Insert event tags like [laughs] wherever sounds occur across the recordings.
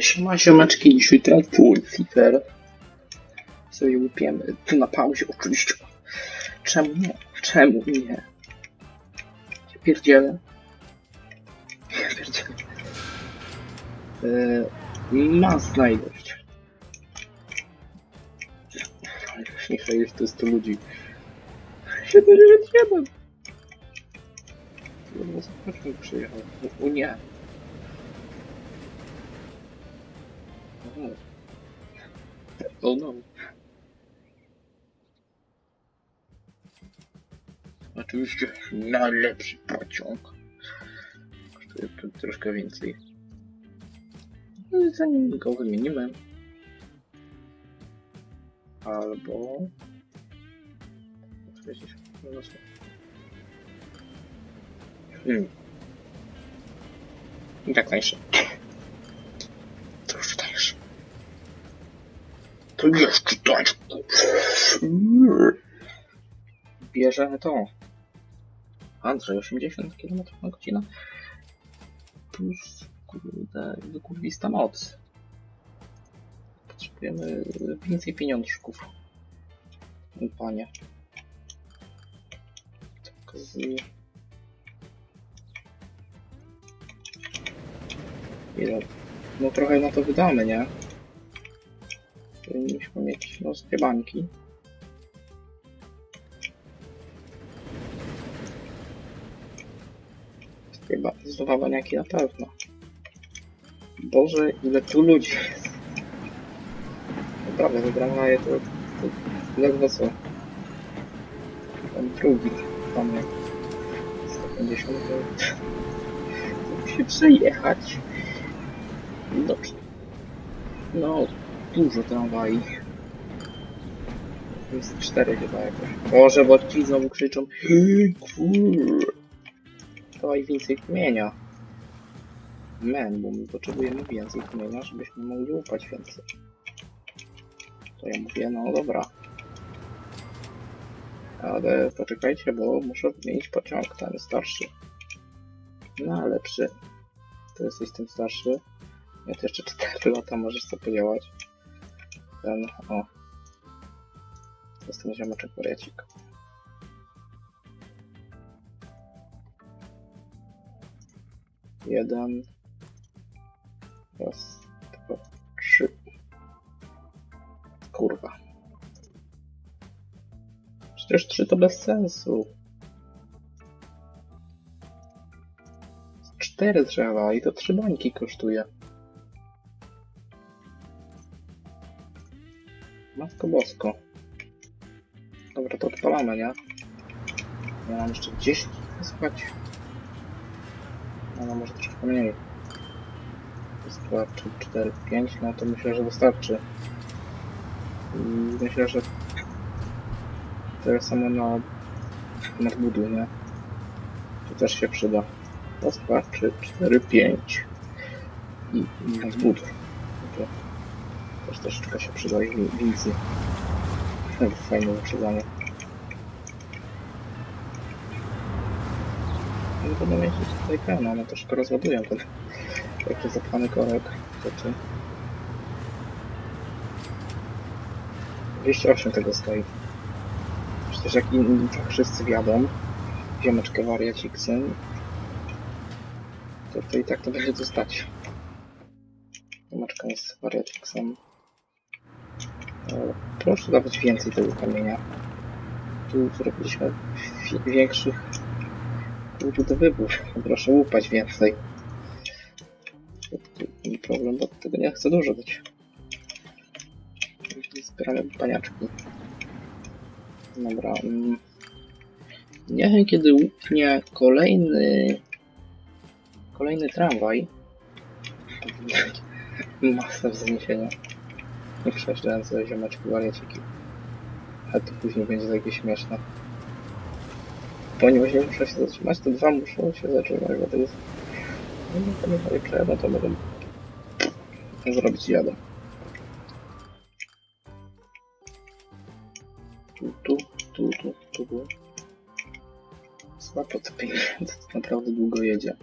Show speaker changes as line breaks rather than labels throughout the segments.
Siema, siomeczki, dzisiaj teraz full Cifer. Sobie łupiemy. Tu na pauzie oczywiście. Czemu nie? Czemu nie? Ja pierdzielę. Ja pierdzielę. Yy, ma znajdość. Najważniejsze jest to 100 ludzi. 77! Kurwa, zobaczmy, przyjechał. O, o nie. Oh no. Oczywiście najlepszy pociąg. Kosztuje troszkę więcej. No i Zanim go wymienimy. Albo... No. Hmm. I tak tańsze. To już tańsze. To jeszcze tańsze. Bierzemy to. Andrzej, 80 km na godzinę. Plus, kurwista moc. Potrzebujemy więcej pieniążków. Mój Panie. Tak z... No trochę na to wydamy, nie? Powinniśmy mieć no, z dwie bańki. Chyba z dwa baniaki na pewno. Boże, ile tu ludzi jest. Naprawdę, wybrałem to, to ledwo co. Ten drugi, tam jak 150 to, to musi przejechać. Dobrze. No, dużo tramwaj. Jest cztery chyba jakoś. Boże, bo znowu krzyczą. Dawaj więcej kmienia. Men, bo my potrzebujemy więcej kmienia, żebyśmy mogli upać więcej. To ja mówię, no dobra. Ale poczekajcie, bo muszę wymienić pociąg, ten starszy. No, lepszy. To jesteś tym starszy. Ja to jeszcze 4 lata możesz sobie podziałać. Ten, o. To jest ten ziomeczek wariacik. Jeden. Raz, dwa, trzy. Kurwa. Przecież trzy to bez sensu. Cztery drzewa i to trzy bańki kosztuje. Matko bosko. Dobra, to odpalamy, nie? Ja mam jeszcze 10 spać. No, może troszkę mniej. Wystarczy 4, 5, no to myślę, że wystarczy. Myślę, że tyle samo na nadbudu, nie? To też się przyda. Raz, dwa, trzy, cztery, pięć. I, nadbud. To też troszeczkę się przyda i wincy. Fajne uprzedzanie. Nie będę mieć tutaj pełno, one troszkę rozładują ten [laughs] taki zapchany korek. Rzeczy. 208 tego stoi. Przecież jak inni tak wszyscy wiadą, ziomeczkę wariacik syn, to, to i tak to będzie dostać. Ziomeczka jest wariacik syn. E, Proszę dawać więcej tego kamienia. Tu zrobiliśmy wi- większych budowywów. Proszę łupać więcej. Nie problem, bo tego nie chcę dużo dać. Zbieramy paniaczki. Dobra. mm. Nie wiem kiedy łupnie kolejny kolejny tramwaj. [laughs] Masa wzniesienia. Nie przejeżdżając sobie ziomeczki wariaciki. Ale to później będzie takie śmieszne. Ponieważ nie muszę się zatrzymać, to dwa muszą się zatrzymać, bo to jest... No nie, to nie dalej przejadę, to mogę zrobić jadę. Tu, tu, tu, tu, tu było. Słabo to pieniądze, to naprawdę długo jedzie.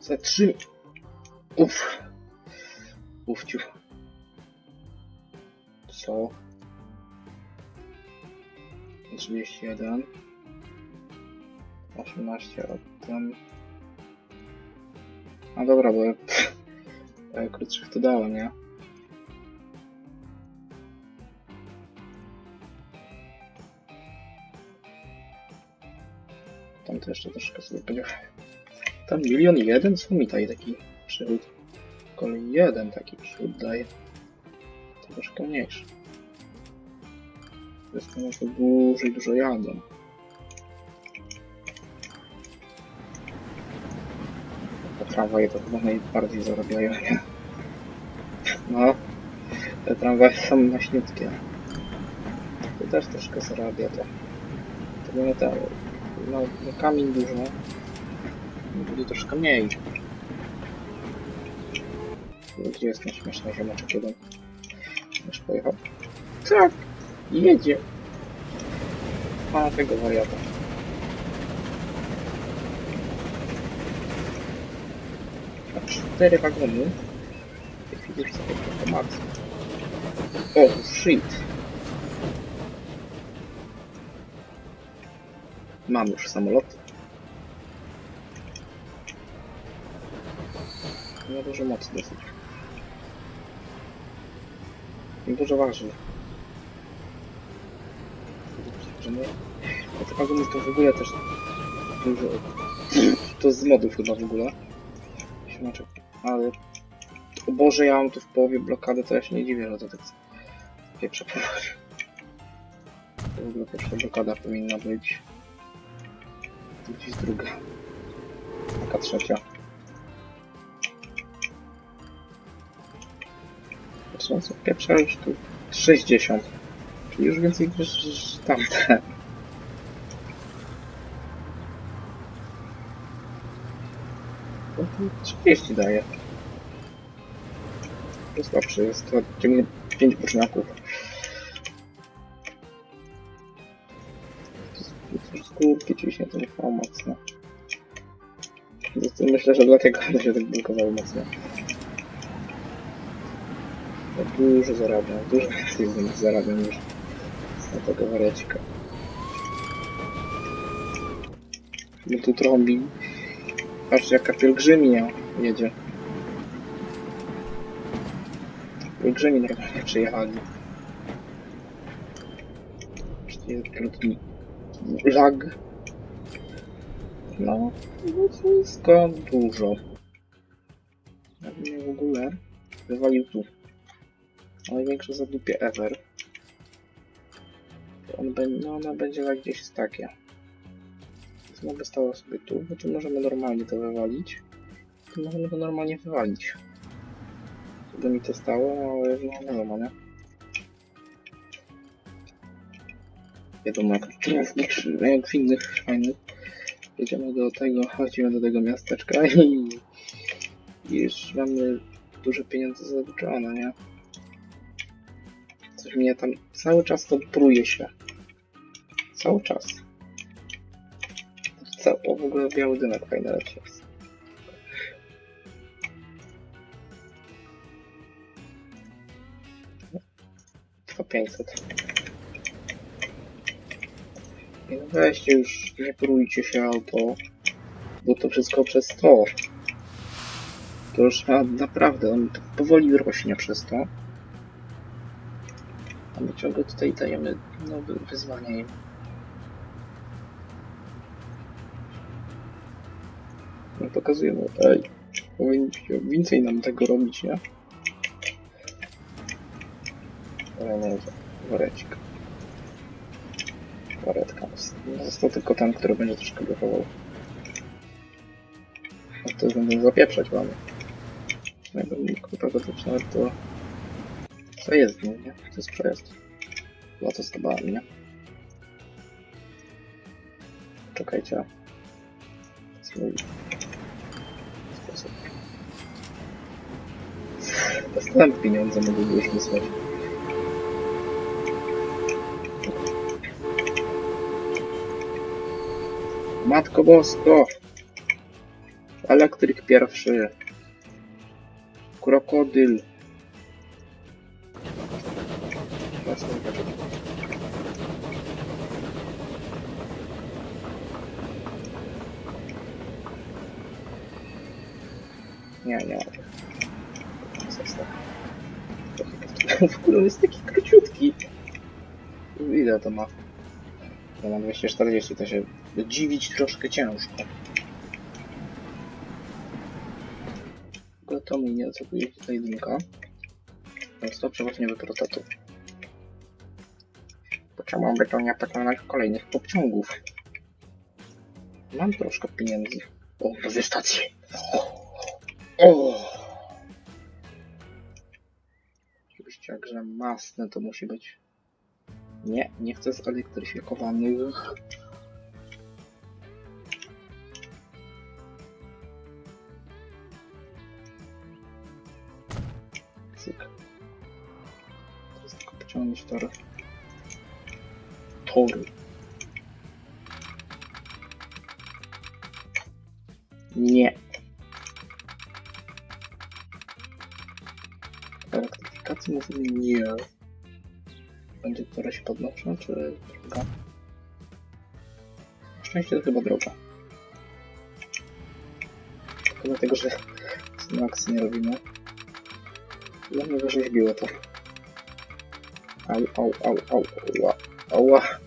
Zatrzymaj. Uff. Ufciu. Co? 31. 18 od tam. A dobra, bo [laughs] krótszych to dałem, nie? Tam to jeszcze troszkę sobie powiedział. Tam milion jeden? Co mi taki przychód? Kolej jeden taki przychód daje. Troszkę mniejszy. Zresztą może dużo i dużo jadą. Te tramwaje to chyba najbardziej zarabiają, nie? No, te tramwaje są maśniutkie. To też troszkę zarabia to. To nie te, no, no kamień dużo. Będzie troszkę mniej. Gdzie jest ten śmieszny ziomeczek jeden? Już pojechał. Tak, jedzie. Ma tego wariata. A cztery wagony. W tej chwili już sobie trochę max. O, shit. Mam już samolot. No dużo mocy dosyć. Dużo nie. A te wagony to w ogóle też dużo. To z modów chyba w ogóle. Ale. O Boże, ja mam tu w połowie blokady, to ja się nie dziwię, że to tak pieprze. To w ogóle pierwsza blokada powinna być. Gdzieś druga. Taka trzecia. Pieprza już tu 60. Czyli już więcej niż tamte. To tu 30 daje. To słabszy, jest to ciągnie 5 boczniaków. Skórki ciśnie to nie mocno. Myślę, że dlatego one się tak blokowały mocno. Ja dużo zarabiam, dużo nich zarabiam niż z tego wariacika. No tu trąbi. Patrzcie jaka pielgrzyminia jedzie. Pielgrzymi normalnie przyjechali. Krótki lag. No, no wszystko dużo. Ja bym mnie w ogóle wywalił tu. Największe zadupie ever. On będzie, no ona będzie tak gdzieś takie. Więc mogę stało sobie tu, bo tu możemy normalnie to wywalić. Tu możemy to normalnie wywalić. Wtedy mi to stało, ale no wiadomo, nie? Wiadomo, jak jak w innych fajnych. Jedziemy do tego, chodzimy do tego miasteczka i, i już mamy duże pieniądze zaliczone, nie? Coś mnie tam cały czas to pruje się. Cały czas. Ca o, w ogóle biały dymek fajny leci jest. Dwa 500. Nie, no Weźcie już, nie prójcie się auto, bo to wszystko przez to. To już naprawdę, on powoli rośnie przez to. A my ciągle tutaj dajemy nowe wyzwania im. No pokazujemy, ej, powinniście więcej nam tego robić, nie? Nie, warecik. Waretka. Został tylko ten, który będzie troszkę blokował. A to będę zapieprzać mamy. Pagotować nawet to... Nim, nie? To jest przejazd. Chyba to zdobyłem, nie? Czekajcie. Swój sposób. Dostałem pieniądze, mogę już. Matko Bosko! Elektryk pierwszy. Krokodyl. Nie. Nie, nie ma. W ogóle on jest taki króciutki. Ile to ma? Ja mam 240, to się dziwić troszkę ciężko. To mi nie tu jest tutaj jedynka. Więc to przeważnie priorytetów. Potrzebowałby to nie pokonać kolejnych popciągów. Mam troszkę pieniędzy. O, nowe stacje. O! o. Oczywiście jakże masne to musi być. Nie, nie chcę zelektryfikowanych. Tory. Nie. Elektryfikacji mówię nie. Będzie która się podnoszą, czy druga? Na szczęście to chyba droga. Tylko dlatego, że akcji nie robimy. Ja mnie wyrzeźbiło to. Au, au, au, au, ała, ała.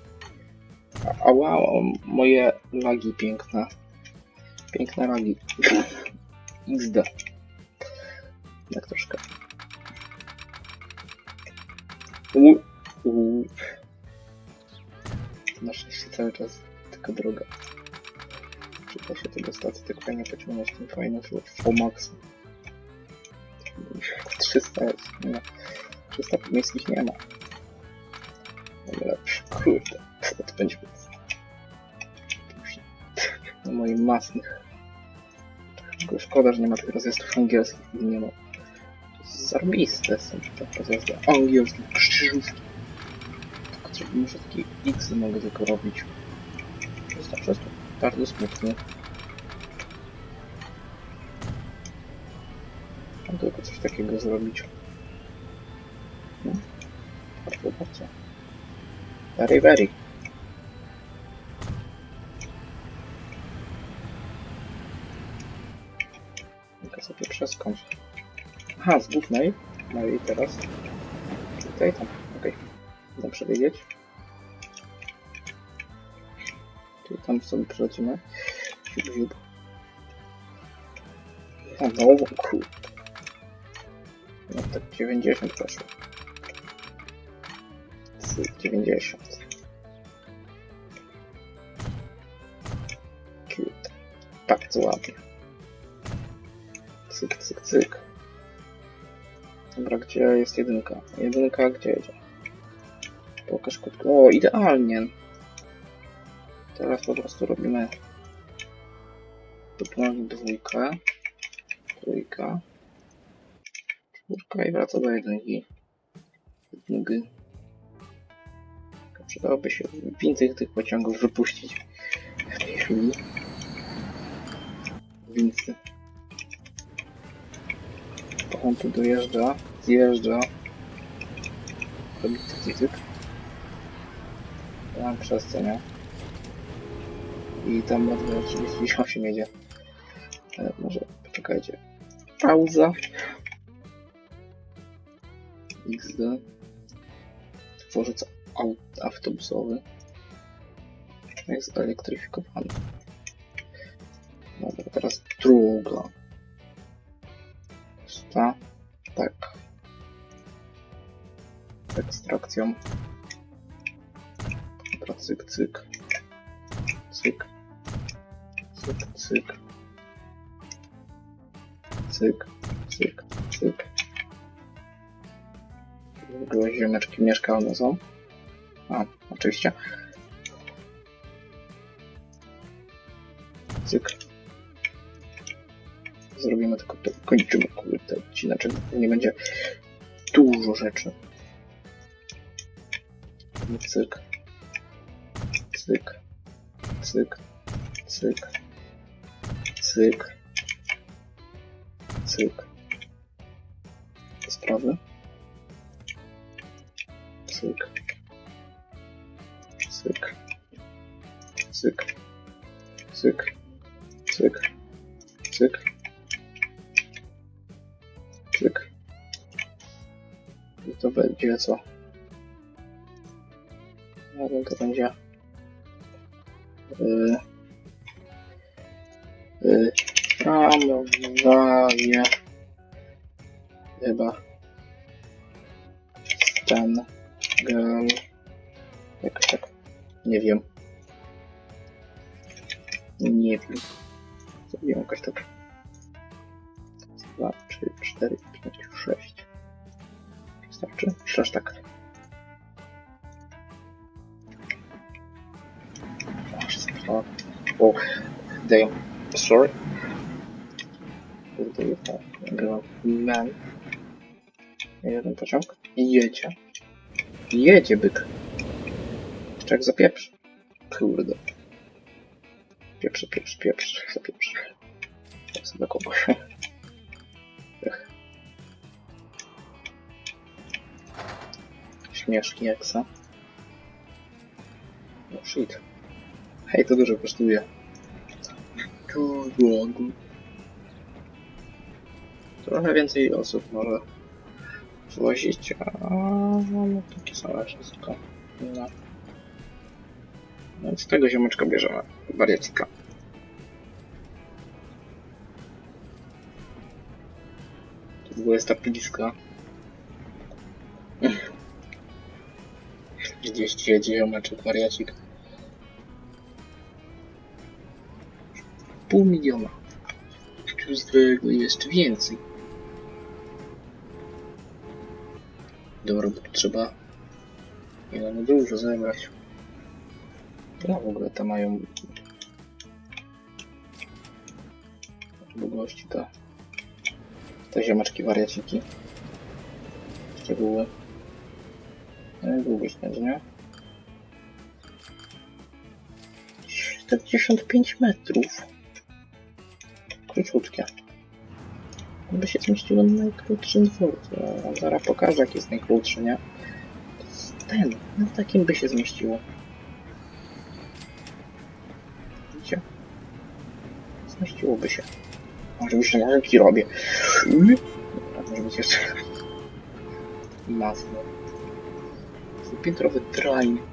Ała, moje lagi piękne. Piękne lagi. XD. Tak troszkę. U, u. Na szczęście cały czas tylko droga. Czy da się tego stacji tak fajnie pociągnąć tym fajnym Fomax? 300 jest, nie ma. 300 miejskich nie ma. Kurde, co to będzie na moich masnych. Tylko szkoda, że nie ma tych rozjazdów angielskich, nie ma. Zarbiste są te rozjazdy angielskie, krzyżówki. Tylko trzeba muszę takie X mogę tylko robić. Przez to. Bardzo smutny. Mam tylko coś takiego zrobić. No. Bardzo, bardzo. Very, very. Mogę sobie przeskąć. Aha, z głównej. No i teraz. Tutaj, tam. Okej. Okay. Muszę wiedzieć. Tu tam sobie przelecimy. Ziup. O, no, kurde. No tak 90 poszło. 90. Cute. Bardzo ładnie. Cyk, cyk, cyk. Dobra, gdzie jest jedynka? Jedynka gdzie jedzie? Pokaż krótko. O, idealnie. Teraz po prostu robimy tu dwójkę, trójka, czwórka i wraca do jedynki. Jedynki. Przydałoby się więcej tych pociągów wypuścić w tej chwili. Wincy. On tu dojeżdża, zjeżdża. Robi cyk, cyk, mam przestrzeń, I tam ma 38 jedzie. Ale może poczekajcie. Pauza. XD. Dworzec aut autobusowy. Jest elektryfikowany. Dobra, teraz druga. Ta, tak. Ekstrakcją. Dobra, cyk, cyk. Cyk. Cyk, cyk. Cyk, cyk, cyk. W ogóle ziomeczki mieszkalne są. A, oczywiście. Cyk. Zrobimy tylko to, kończymy kurde odcinek, nie będzie dużo rzeczy. Cyk. Cyk. Cyk. Cyk. Cyk. Cyk. sprawy. Cyk. Cyk. Cyk. Cyk. Cyk. Cyk. Cyk. I to będzie co? Wiem, to będzie. Yy, yy, tramwaje. Chyba. Stan. Gal. Jakoś tak. Nie wiem. Nie wiem. Zrobiłem jakoś tak. Dwa, trzy, cztery, pięć, sześć. Wystarczy? Myślę, tak. O, wszystko trwa. O, damn. Sorry. Kurde, tak. Man. Jeden pociąg. Jedzie. Jedzie byk. Jak zapieprz. Kurde. Pieprz, pieprz, pieprz, zapieprz. Tak sobie kogoś. Śmieszki jaksa. No shit. Hej, to dużo kosztuje. Tu drogo. Trochę więcej osób może wozić, a no, takie same wszystko. No. Więc tego ziomeczka bierzemy. Wariacika. To w ogóle jest ta. 40 jedzie [laughs] ziomeczek, wariacik. Pół miliona. Tu zwykle jeszcze więcej. Dobra, bo trzeba nie no, dużo zebrać. Ja w ogóle te mają długości to te ziomeczki wariaciki. Szczegóły. No, Długość będzie, nie? 45 metrów. Króciutkie. By się zmieściło na najkrótszym dworcu. Zaraz pokażę, jaki jest najkrótszy, nie? Ten. Na takim by się zmieściło. Zmieściłoby się. Może już narzęki robię. A może być jeszcze [laughs] masło. Piętrowy triangle.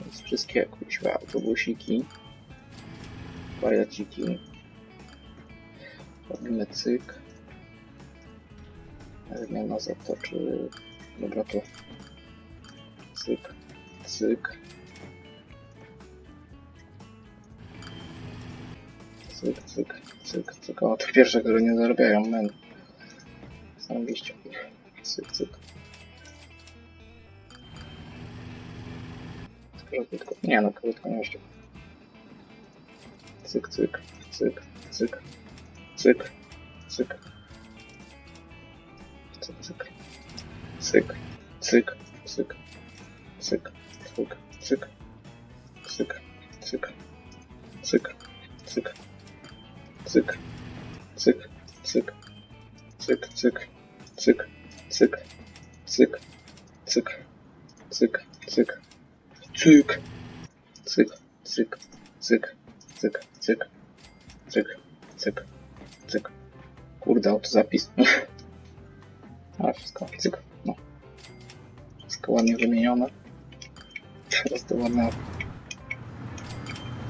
Więc wszystkie kuźwa autobusiki. Wariaciki. Robimy cyk. Zmiana zatoczy. Dobra, to cyk, cyk. Cyk, cyk, cyk, cyk. O, to pierwsze, które nie zarabiają, men. Zarobiście. Cyk, cyk. Krótko. Nie no, krótko nie jeszcze. Cyk, cyk, cyk, cyk, cyk, cyk. Cyk, cyk. Cyk, cyk, cyk, cyk, cyk, cyk, cyk, cyk, cyk, cyk, cyk, cyk, cyk, cyk, cyk, cyk, cyk, cyk, cyk, cyk, cyk, cyk, cyk, cyk, cyk, cyk, cyk, cyk, cyk, cyk. Kurde, autozapis. A, wszystko, cyk, no. Wszystko ładnie wymienione. Teraz to ładne.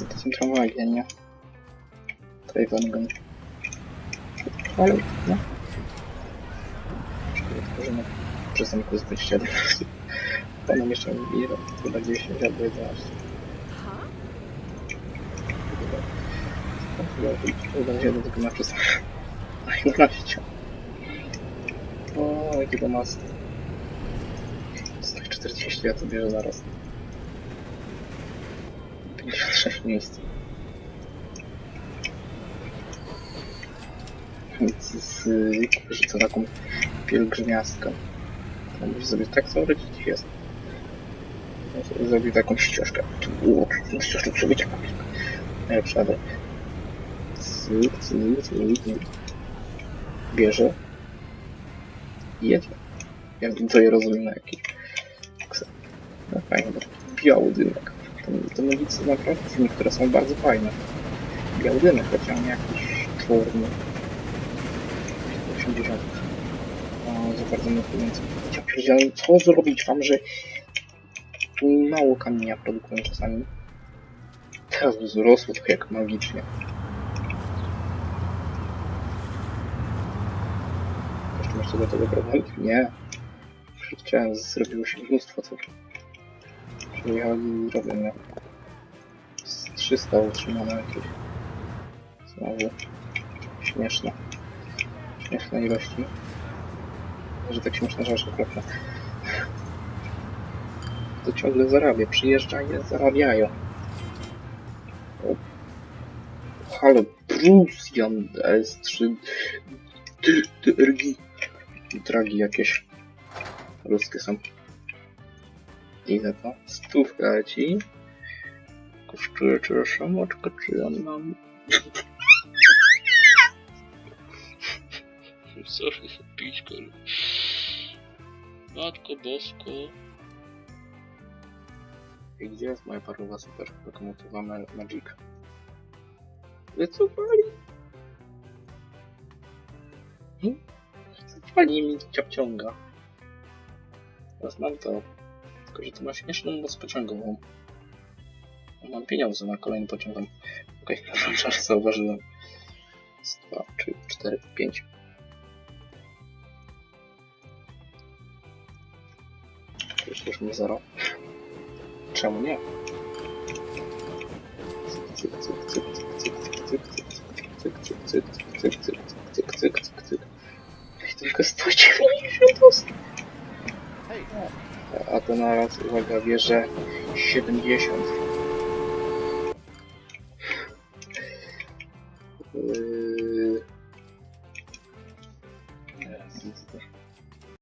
To są tramwaje, nie? Travengą. Ale, no. Przystanku z 21. Panem jeszcze ile? Chyba 10 albo 11.
Huh?
Chyba będzie do tego na przystanku. A 11. O, jakiego masa. 140 ja to bierze zaraz. 56 miejsc. Z, z to taką pielgrzymiastkę. Musi sobie tak założyć jest. Zrobił taką ścieżkę. Tu, na ścieżkę przebycia. Ja przejadę. Cyk, cyk, cyk. Bierze. jedzie. Ja to je rozumiem na jakiś. No fajnie, bo biały dymek. Te, medycy naprawdę z niektóre są bardzo fajne. Biały dymek, chociaż nie jakiś czarny. 80. O, za bardzo motywujące. Ja pierdzielę, co zrobić wam, że mało kamienia produkują czasami. Teraz wzrosło to jak magicznie. Jeszcze masz do tego problemu? Nie. Chciałem, zrobiło się mnóstwo co. Robię, nie? Z 300 utrzymane jakieś. Znowu. Śmieszne. Śmieszne ilości. Że tak śmieszne rzeczy, prawda? To ciągle zarabia. Przyjeżdżają, zarabiają. Halo, Prusian S3 DRG. Dragi jakieś ruskie są. Ile to? Stówka leci. Kosztuje czy czy on mam?
kolów, sorry, pięć kolów. Matko bosko.
I gdzie jest moja parowa super lokomotywa Magic? Wycofali! Hmm? Wycofali mi ciapciąga. Teraz mam to. Tylko, że to ma śmieszną moc pociągową. Mam pieniądze na kolejny pociąg. Okej, [laughs] okay, czas zauważyłem. 2, 3, 4, 5. przecież nie zero. Czemu nie? Cyk, cyk, cyk, cyk, cyk, cyk, cyk, cyk, cyk, cyk, cyk, cyk, cyk, cyk, cyk, cyk. Ej, tylko stójcie w linii A to naraz, uwaga, wieże 70.